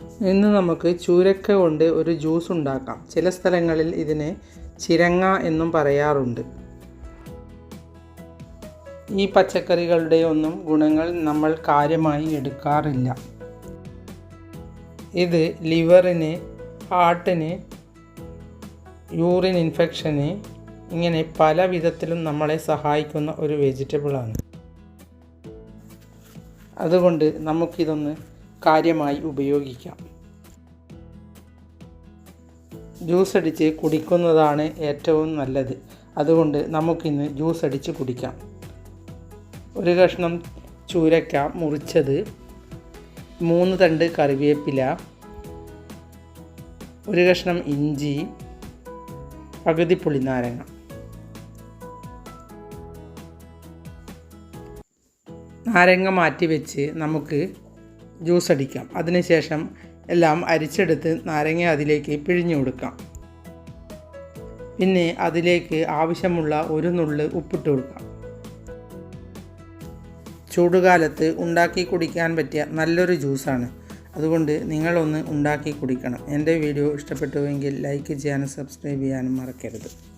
ഇന്ന് നമുക്ക് ചൂരക്ക കൊണ്ട് ഒരു ജ്യൂസ് ഉണ്ടാക്കാം. ചില സ്ഥലങ്ങളിൽ ഇതിനെ ചിരങ്ങ എന്നും പറയാറുണ്ട്. ഈ പച്ചക്കറികളുടെ ഒന്നും ഗുണങ്ങൾ നമ്മൾ കാര്യമായി എടുക്കാറില്ല. ഇത് ലിവറിന് ഹാർട്ടിന് യൂറിൻ ഇൻഫെക്ഷന് ഇങ്ങനെ പല വിധത്തിലും നമ്മളെ സഹായിക്കുന്ന ഒരു വെജിറ്റബിളാണ്. അതുകൊണ്ട് നമുക്കിതൊന്ന് കാര്യമായി ഉപയോഗിക്കാം. ജ്യൂസ് അടിച്ച് കുടിക്കുന്നതാണ് ഏറ്റവും നല്ലത്. അതുകൊണ്ട് നമുക്കിന്ന് ജ്യൂസ് അടിച്ച് കുടിക്കാം. ഒരു കഷ്ണം ചൂരക്ക മുറിച്ചത് മൂന്ന് തണ്ട് കറിവേപ്പില ഒരു കഷ്ണം ഇഞ്ചി പകുതി പുളിനാരങ്ങ. നാരങ്ങ മാറ്റി വെച്ച് നമുക്ക് ജ്യൂസ് അടിക്കാം അതിനുശേഷം എല്ലാം അരിച്ചെടുത്ത് നാരങ്ങ അതിലേക്ക് പിഴിഞ്ഞു കൊടുക്കാം. പിന്നെ അതിലേക്ക് ആവശ്യമുള്ള ഒരു നുള്ള് ഉപ്പിട്ട് കൊടുക്കാം. ചൂടുകാലത്ത് ഉണ്ടാക്കി കുടിക്കാൻ പറ്റിയ നല്ലൊരു ജ്യൂസാണ്. അതുകൊണ്ട് നിങ്ങളൊന്ന് ഉണ്ടാക്കി കുടിക്കണം. എന്റെ വീഡിയോ ഇഷ്ടപ്പെട്ടുവെങ്കിൽ ലൈക്ക് ചെയ്യാനും സബ്സ്ക്രൈബ് ചെയ്യാനും മറക്കരുത്.